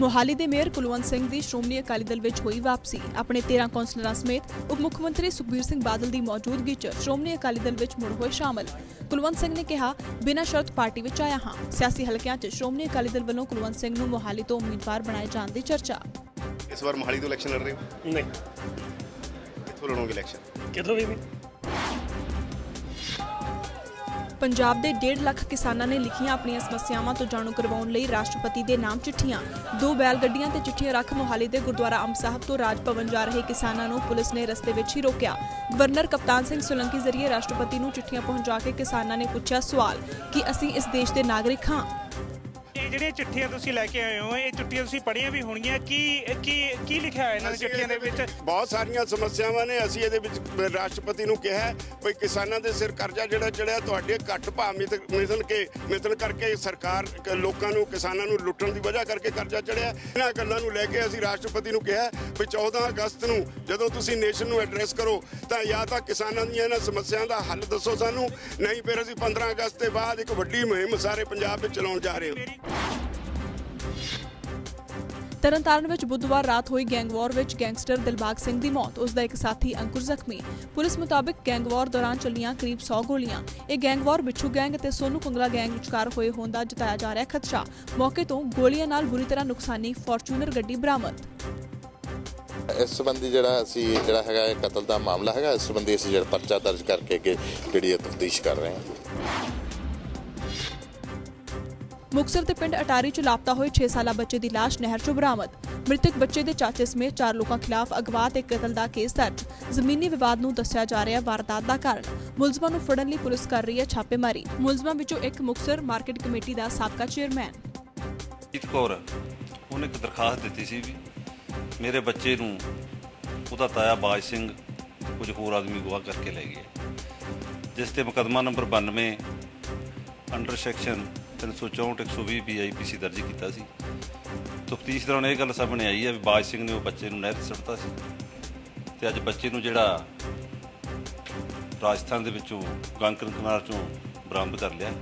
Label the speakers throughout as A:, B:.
A: ਮੋਹਾਲੀ ਦੇ ਮੇਅਰ ਕੁਲਵੰਤ ਸਿੰਘ ਦੀ ਸ਼੍ਰੋਮਣੀ ਅਕਾਲੀ ਦਲ ਵਿੱਚ ਹੋਈ ਵਾਪਸੀ। ਆਪਣੇ 13 ਕੌਂਸਲਰਾਂ ਸਮੇਤ ਉਪ ਮੁੱਖ ਮੰਤਰੀ ਸੁਖਬੀਰ ਸਿੰਘ ਬਾਦਲ ਦੀ ਮੌਜੂਦਗੀ 'ਚ ਸ਼੍ਰੋਮਣੀ ਅਕਾਲੀ ਦਲ ਵਿੱਚ ਮੁੜ ਹੋਏ ਸ਼ਾਮਲ। ਕੁਲਵੰਤ ਸਿੰਘ ਨੇ ਕਿਹਾ ਬਿਨਾਂ ਸ਼ਰਤ ਪਾਰਟੀ ਵਿੱਚ ਆਇਆ ਹਾਂ। ਸਿਆਸੀ ਹਲਕਿਆਂ 'ਚ ਸ਼੍ਰੋਮਣੀ ਅਕਾਲੀ ਦਲ ਵੱਲੋਂ ਕੁਲਵੰਤ ਸਿੰਘ ਨੂੰ ਮੋਹਾਲੀ ਤੋਂ ਉਮੀਦਵਾਰ ਬਣਾਏ ਜਾਣ ਦੀ ਚਰਚਾ।
B: ਇਸ ਵਾਰ ਮੋਹਾਲੀ ਤੋਂ ਇਲੈਕਸ਼ਨ ਲੜ ਰਹੇ ਹੋ?
C: ਨਹੀਂ।
B: ਕਿੱਥੋਂ ਲੜੋਗੇ ਇਲੈਕਸ਼ਨ?
C: ਕਿਦੋਂ ਵੀ ਨਹੀਂ।
A: ਪੰਜਾਬ ਦੇ 1.5 ਲੱਖ ਕਿਸਾਨਾਂ ਨੇ ਲਿਖੀਆਂ ਆਪਣੀਆਂ ਸਮੱਸਿਆਵਾਂ ਤੋਂ ਜਾਣੂ ਕਰਵਾਉਣ ਲਈ ਰਾਸ਼ਟਰਪਤੀ ਦੇ ਨਾਮ ਚਿੱਠੀਆਂ। ਦੋ ਬੈਲ ਗੱਡੀਆਂ ਤੇ ਚਿੱਠੀਆਂ ਰੱਖ ਮੋਹਾਲੀ ਦੇ ਗੁਰਦੁਆਰਾ ਅੰਬ ਸਾਹਿਬ ਤੋਂ ਰਾਜ ਭਵਨ ਜਾ ਰਹੇ ਕਿਸਾਨਾਂ ਨੂੰ ਪੁਲਿਸ ਨੇ ਰਸਤੇ ਵਿੱਚ ਹੀ ਰੋਕਿਆ। ਗਵਰਨਰ ਕਪਤਾਨ ਸਿੰਘ ਸੋਲੰਕੀ ਜ਼ਰੀਏ ਰਾਸ਼ਟਰਪਤੀ ਨੂੰ ਚਿੱਠੀਆਂ ਪਹੁੰਚਾ ਕੇ ਕਿਸਾਨਾਂ ਨੇ ਪੁੱਛਿਆ ਸਵਾਲ ਕਿ ਅਸੀਂ ਇਸ ਦੇਸ਼ ਦੇ ਨਾਗਰਿਕ ਹਾਂ।
D: ਇਹ ਜਿਹੜੀਆਂ ਚਿੱਠੀਆਂ ਤੁਸੀਂ ਲੈ ਕੇ ਆਏ ਹੋ ਇਹ ਚਿੱਠੀਆਂ ਤੁਸੀਂ ਪੜ੍ਹੀਆਂ ਵੀ ਹੋਣਗੀਆਂ। ਕੀ ਕੀ ਕੀ ਲਿਖਿਆ ਹੋਇਆ ਇਹਨਾਂ ਚਿੱਠੀਆਂ ਦੇ ਵਿੱਚ?
E: ਬਹੁਤ ਸਾਰੀਆਂ ਸਮੱਸਿਆਵਾਂ ਨੇ ਅਸੀਂ ਇਹਦੇ ਵਿੱਚ ਰਾਸ਼ਟਰਪਤੀ ਨੂੰ ਕਿਹਾ ਹੈ ਵੀ ਕਿਸਾਨਾਂ ਦੇ ਸਿਰ ਕਰਜ਼ਾ ਜਿਹੜਾ ਚੜਿਆ ਤੁਹਾਡੇ ਘੱਟ ਭਾਅ ਮਿਲਣ ਕੇ ਮਿਲਣ ਕਰਕੇ ਸਰਕਾਰ ਲੋਕਾਂ ਨੂੰ ਕਿਸਾਨਾਂ ਨੂੰ ਲੁੱਟਣ ਦੀ ਵਜ੍ਹਾ ਕਰਕੇ ਕਰਜ਼ਾ ਚੜਿਆ। ਇਹਨਾਂ ਗੱਲਾਂ ਨੂੰ ਲੈ ਕੇ ਅਸੀਂ ਰਾਸ਼ਟਰਪਤੀ ਨੂੰ ਕਿਹਾ ਵੀ 14 ਅਗਸਤ ਨੂੰ ਜਦੋਂ ਤੁਸੀਂ ਨੇਸ਼ਨ ਨੂੰ ਐਡਰੈਸ ਕਰੋ ਤਾਂ ਜਾਂ ਤਾਂ ਕਿਸਾਨਾਂ ਦੀਆਂ ਇਹਨਾਂ ਸਮੱਸਿਆਵਾਂ ਦਾ ਹੱਲ ਦੱਸੋ ਸਾਨੂੰ ਨਹੀਂ ਫਿਰ ਅਸੀਂ 15 ਅਗਸਤ ਦੇ ਬਾਅਦ ਇੱਕ ਵੱਡੀ ਮੁਹਿੰਮ ਸਾਰੇ ਪੰਜਾਬ ਵਿੱਚ ਚਲਾਉਣ ਜਾ ਰਹੇ ਹਾਂ।
A: ਤਰਨਤਾਰਨ ਵਿੱਚ ਬੁੱਧਵਾਰ ਰਾਤ ਹੋਈ ਗੈਂਗਵਾਰ ਵਿੱਚ ਗੈਂਗਸਟਰ ਦਿਲਬਾਗ ਸਿੰਘ ਦੀ ਮੌਤ। ਉਸ ਦਾ ਇੱਕ ਸਾਥੀ ਅੰਕੁਰ ਜ਼ਖਮੀ। ਪੁਲਿਸ ਮੁਤਾਬਕ ਗੈਂਗਵਾਰ ਦੌਰਾਨ ਚੱਲੀਆਂ ਕਰੀਬ 100 ਗੋਲੀਆਂ। ਇਹ ਗੈਂਗਵਾਰ ਬਿੱਛੂ ਗੈਂਗ ਅਤੇ ਸੋਨੂ ਕੁੰਗਲਾ ਗੈਂਗ ਵਿਚਕਾਰ ਹੋਏ ਹੋਣ ਦਾ ਜਤਾਇਆ ਜਾ ਰਿਹਾ ਖਦਸ਼ਾ ਮੌਕੇ ਤੋਂ ਗੋਲੀਆਂ ਨਾਲ ਬੁਰੀ ਤਰ੍ਹਾਂ ਨੁਕਸਾਨੀ ਫੋਰਚੂਨਰ ਗੱਡੀ ਬਰਾਮਦ।
F: ਇਸ ਸੰਬੰਧੀ ਜਿਹੜਾ ਅਸੀਂ ਜਿਹੜਾ ਹੈਗਾ ਕਤਲ ਦਾ ਮਾਮਲਾ ਹੈਗਾ, ਇਸ ਸੰਬੰਧੀ ਅਸੀਂ ਜਿਹੜਾ ਪਰਚਾ ਦਰਜ ਕਰਕੇ ਜਿਹੜੀ ਤਫਤੀਸ਼ ਕਰ ਰਹੇ ਹਾਂ।
A: ਮੁਕਸਰ ਦੇ ਪਿੰਡ ਅਟਾਰੀ ਚ ਲਾਪਤਾ ਹੋਏ 6 ਸਾਲਾ ਬੱਚੇ ਦੀ ਲਾਸ਼ ਨਹਿਰ ਚੋਂ ਬਰਾਮਦ। ਮ੍ਰਿਤਕ ਬੱਚੇ ਦੇ ਚਾਚੇ ਸਮੇਤ ਚਾਰ ਲੋਕਾਂ ਖਿਲਾਫ ਅਗਵਾ ਤੇ ਕਤਲ ਦਾ ਕੇਸ ਦਰਜ। ਜ਼ਮੀਨੀ ਵਿਵਾਦ ਨੂੰ ਦੱਸਿਆ ਜਾ ਰਿਹਾ ਵਾਰਦਾਤ ਦਾ ਕਾਰਨ। ਮੁਲਜ਼ਮਾਂ ਨੂੰ ਫੜਨ ਲਈ ਪੁਲਿਸ ਕਰ ਰਹੀ ਹੈ ਛਾਪੇਮਾਰੀ। ਮੁਲਜ਼ਮਾਂ ਵਿੱਚੋਂ ਇੱਕ ਮੁਕਸਰ ਮਾਰਕੀਟ ਕਮੇਟੀ ਦਾ ਸਾਬਕਾ ਚੇਅਰਮੈਨ।
G: ਜੀਤ ਕੌਰ, ਉਹਨੇ ਇੱਕ ਦਰਖਾਸਤ ਦਿੱਤੀ ਸੀ ਵੀ ਮੇਰੇ ਬੱਚੇ ਨੂੰ ਉਹਦਾ ਤਾਇਆ ਬਾਜ ਸਿੰਘ, ਕੁਝ ਹੋਰ ਆਦਮੀ ਗਵਾ ਕਰਕੇ ਲੈ ਗਏ। ਜਿਸ ਤੇ ਮੁਕੱਦਮਾ ਨੰਬਰ 92 ਅੰਡਰ ਸੈਕਸ਼ਨ 364 120 ਬੀਆਈਪੀਸੀ ਦਰਜ ਕੀਤਾ ਸੀ। ਤਫਤੀਸ਼ ਦੌਰਾਨ ਇਹ ਗੱਲ ਸਾਹਮਣੇ ਆਈ ਹੈ ਵੀ ਬਾਜ ਸਿੰਘ ਨੇ ਉਹ ਬੱਚੇ ਨੂੰ ਨਹਿਰ 'ਚ ਸੁੱਟਤਾ ਸੀ। ਤੇ ਅੱਜ ਬੱਚੇ ਨੂੰ ਜਿਹੜਾ ਰਾਜਸਥਾਨ ਦੇ ਵਿੱਚੋਂ ਗੰਕਰ ਕਨਾਰ ਚੋਂ ਬਰਾਮਦ ਕਰ ਲਿਆ।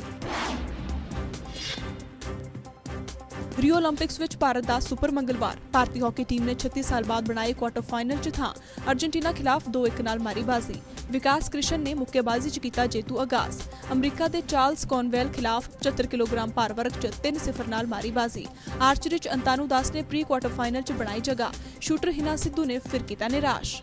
A: ਰਿਓ 올림픽ਸ ਵਿੱਚ ਭਾਰਤ ਦਾ ਸੁਪਰ ਮੰਗਲਵਾਰ। ਭਾਰਤੀ ਹਾਕੀ ਟੀਮ ਨੇ 36 ਸਾਲ ਬਾਅਦ ਬਣਾਏ ਕੁਆਟਰ ਫਾਈਨਲ 'ਚ ਥਾਂ। ਅਰਜنٹੀਨਾ ਖਿਲਾਫ 2-1 ਨਾਲ ਮਾਰੀ ਬਾਜ਼ੀ ਵਿਕਾਸ ਕ੍ਰਿਸ਼ਨ ਨੇ ਮੁੱਕੇਬਾਜ਼ੀ 'ਚ ਕੀਤਾ ਜੇਤੂ ਅਗਾਸ ਅਮਰੀਕਾ ਦੇ ਚਾਰਲਸ ਕੌਨਵੈਲ ਖਿਲਾਫ 75 ਕਿਲੋਗ੍ਰਾਮ ਭਾਰ ਵਰਗ 'ਚ 3-0 ਨਾਲ ਮਾਰੀ ਬਾਜ਼ੀ ਆਰਚਰੀ 'ਚ ਅੰਤਾਨੂ ਦਾਸ ਨੇ ਪ੍ਰੀ ਕੁਆਟਰ ਫਾਈਨਲ 'ਚ ਬਣਾਈ ਜਗ੍ਹਾ। ਸ਼ੂਟਰ ਹਿਨਾ ਸਿੱਧੂ ਨੇ ਫਿਰ ਕੀਤਾ ਨਿਰਾਸ਼।